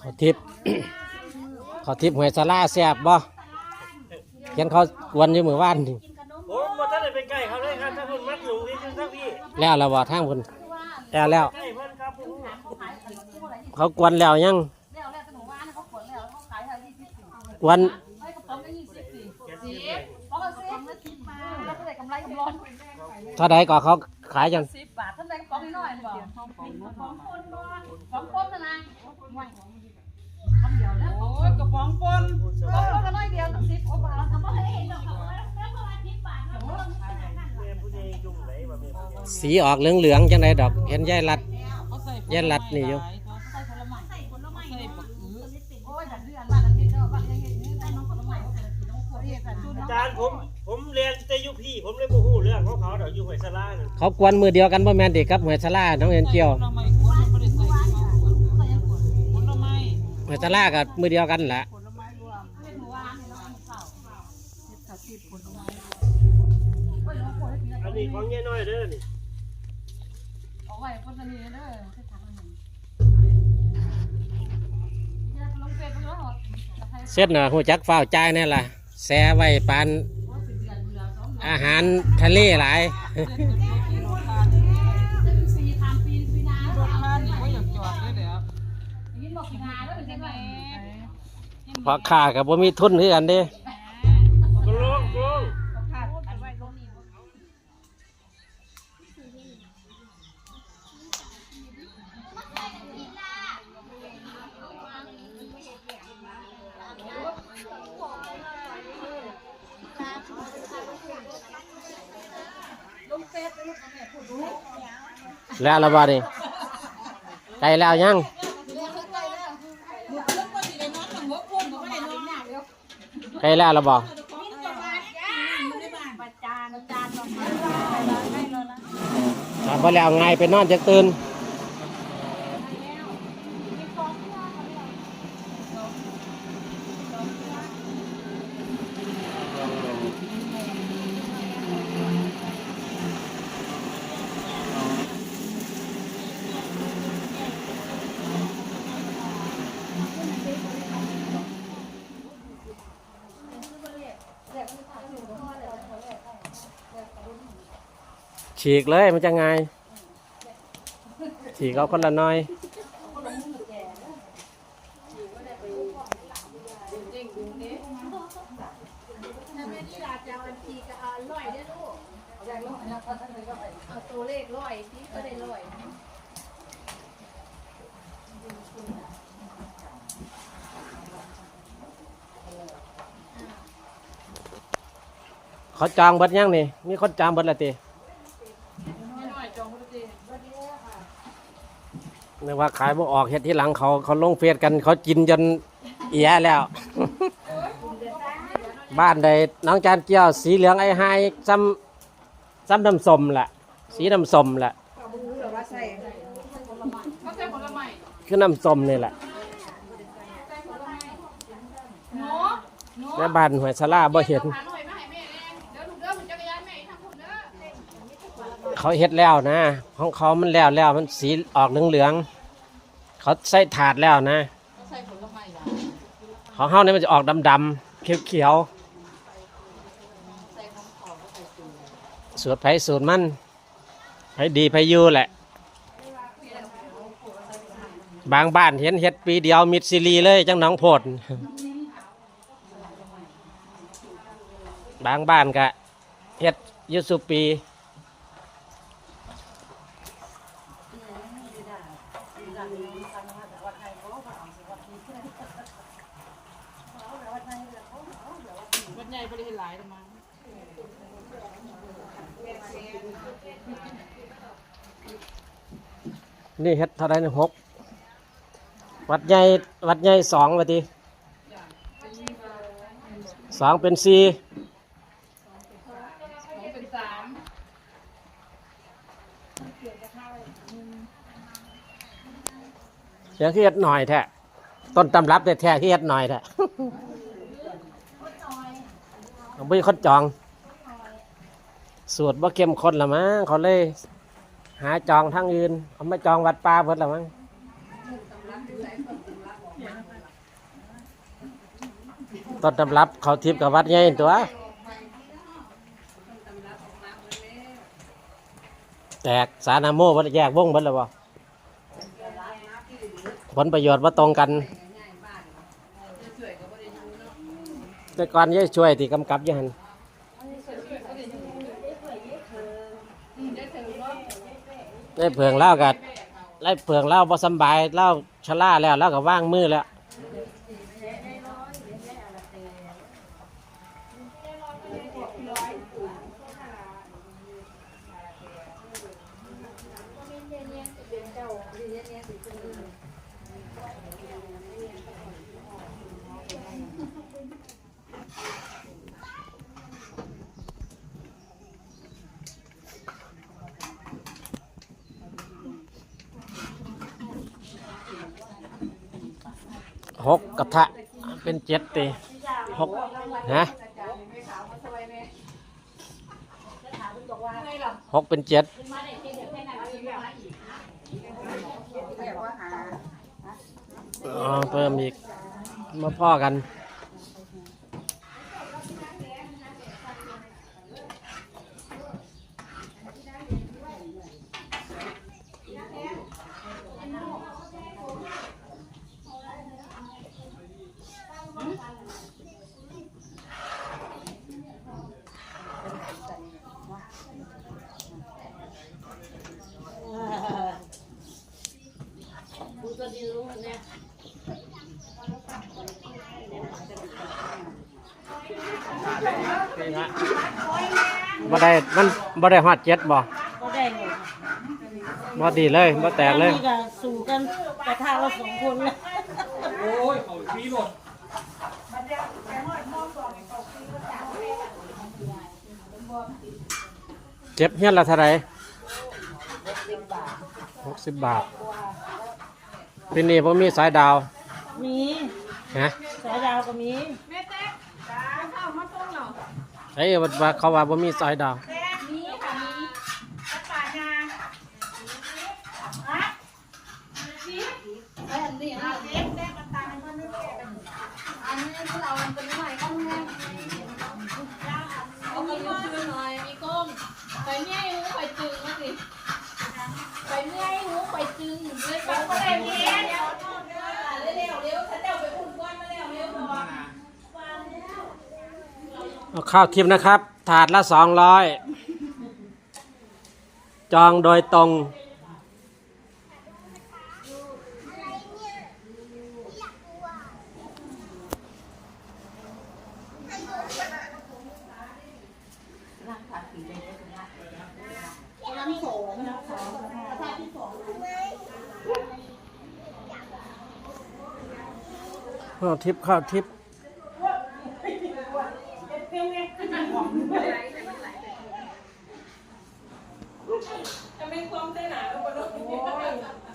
ขอทิป ขอทิปหวยสลาแซ่บบ่เห็นเขากวนอยู่มือว่านนี่ผมมาตั้งแต่เป็นไก่เขาเลยครับถ้าคุณมัดหลุมนี่คือทั้งพี่แล้วและบ่ทางคนแล้วแล้วไก่เพิ่นครับผมเขากวนแล้วยังแล้วแล้วขนมหวานเขาขนแล้วเขาขายให้ยี่สิบสี่กวนให้กระป๋องได้ยี่สิบสี่สิบเขาก็ซื้อมาสิบมาแล้วก็ได้กำไรกำรอนเท่าใดก็เขาขายจัง สิบบาทท่านได้กระป๋องน้อยๆบอกสองคนบ่ โอ้ยกระป๋องปนเออก็น้อยเดียวตั้งสิบกว่าบาททำไมเห็นดอกแม่ผู้ใหญ่ยุ่งไหนแบบนี้สีออกเหลืองๆจังไดดอก เห็นยายรัดเขาใส่แย่รัดนี่อยู่ใส่ผลไม้ใส่ผลไม้ใส่ปักอื้อโอ้ยแบบเดือนบ้านอาทิตย์เด้อบ้านยังเห็นนี่ได้น้องผลไม้เขาเป็นสีน้องขวดเองแต่ชุดอาจารย์ผมผมเรียนแต่ยุพี่ ผมเลยบ่ฮู้เรื่องของเขาเดี๋ยวอยู่หวยสลาน่ะเขากวนมือเดียวกันบ่แม่นเด็กกับหวยสลาน้องเห็นเกี่ยวผลไม้ขวดมันไม่ได้ใส่ผลผลไม้หวยสลากับมือเดียวกันแหละผลไม้รวมเป็นหมูหวานเนี่ยน้องข้าวเฮ็ดกะทิผลไม้โอ้ยน้องขวดให้กินอันนี้ของแย่น้อยเด้อนี่เอาไว้คนสนิทเด้อที่ทางนั้นจะลงเฟซไปแล้วหรอเสร็จน่ะฮู้จักฟ้าวจ่ายแน่ล่ะแซ่ไว้ปานว่าเป็นเดือนเดือนสองเดือนอาหารทะเลหลาย เฮ็ดกะทิกิโลทาน จะมีสี่ทำปีปีนา รถทานนี่ก็อยากจอดได้แล้ว ยินบอกปีนาแล้วเป็นยังไง เพราะข้ากับบ่มีทุนคือกันเด้กลงกลงแล้วละบ่นี่ไกลแล้วยังไก ลแล้วละบ่ประจานประจานบอกมาให้เลยนะถ้าบ่แล้วไงไปนอนจักตื่น ฉีกเลยมันจะไงฉีกเอาคนละน้อยเอาตัวเลขร้อยที่ก็ได้ร้อยเขาจองเบิดยังนี่มีคนจองเบิดละตินึก ว่าขายบ่ออกเฮ็ดที่หลังเขาเขาลงเฟซกันเขากินจนเอียแล้ว บ้านใดน้องจานเกี้ยว สีเหลืองไอ้ไฮซ้ำซ้ำน้ำส้มล่ะสีน้ำสมล่ะขาใส่ผลไม้คือน้ำสมนี่แหละหนูหนูแม่บ้านหวยสลาบ่เห็นเดี๋ยวลูกเขาเฮ็ดแล้วนะ ของเขามันแล้วแล้วมันสีออกเหลืองๆ เขาใส่ถาดแล้วนะเขาใส่ผลไม้หลายของเฮานี่มันจะออกดำๆเขียวๆสูตรไผสูตรมันไผดีไผอยู่แหละ บางบ้านเห็นเฮ็ดปีเดียวมิดซีรีเลยจังหนองโพด บางบ้านก็เฮ็ดอยุสุปี วัดใหญ่ บ่ได้เฮ็ดหลายแล้วมั้งนี่เฮ็ดเท่าไรนี่หกวัดใหญ่วัดใหญ่สองวะทีสองเป็นสี่เป็นสามเสียงขี้เฮ็ดหน่อยแท้ต้นตำรับแต่แท้ขี้เฮ็ดหน่อยแท้ เอาไปคดจอง สวดว่าเข้มข้นละมั้งเขาเลย หาจองทั้งอื่นเขาไม่จองวัดป่าเพิ่นละมั้งตอนตำรับเขาทิพย์กับวัดไงตัว แตกสานาโมวัดแยกวงบัดละบ่ผลประโยชน์ว่าตรงกัน แต่ก่อนยายช่วยที่กำกับอยังหันได้เผืองเล่ากัดได้เผืองเล่าพอสำบายเล่าชะล่าแล้วแล้วก็ว่างมือแล้ว หกกระทะเป็นเจ็ดตีหกนะหกเป็นเจ็ดอ๋อเพิ่มอีกมาพ่อกัน บ่ได้มันบ่ได้ฮอดเจ็ดบ่ก็ได้เลยบ่ดีเลยบ่แตกเลย นี่ก็สู่กันกระทาเราสองคนเลยเจ็บเฮียนละเท่าไหรหกสิบบาทปีนี้ผมมีสายดาว มีฮะสายดาวก็มี แม่แต๊กจ้าเข้ามาส่งเหรอ เฮ้ยว่าเขาว่าบ่มีสายดาวแต๊กมีค่ะมีกระป๋ายาฮะชีแม่นี่นะแต๊กแต๊กกระตายมันไม่แก่อันนี้เราเป็น เอาข้าวทิพย์นะครับ ถาดละสองร้อยจองโดยตรง ข้าวทิพย์ข้าวทิพย์ จะไม่ความใจหนาทุกคน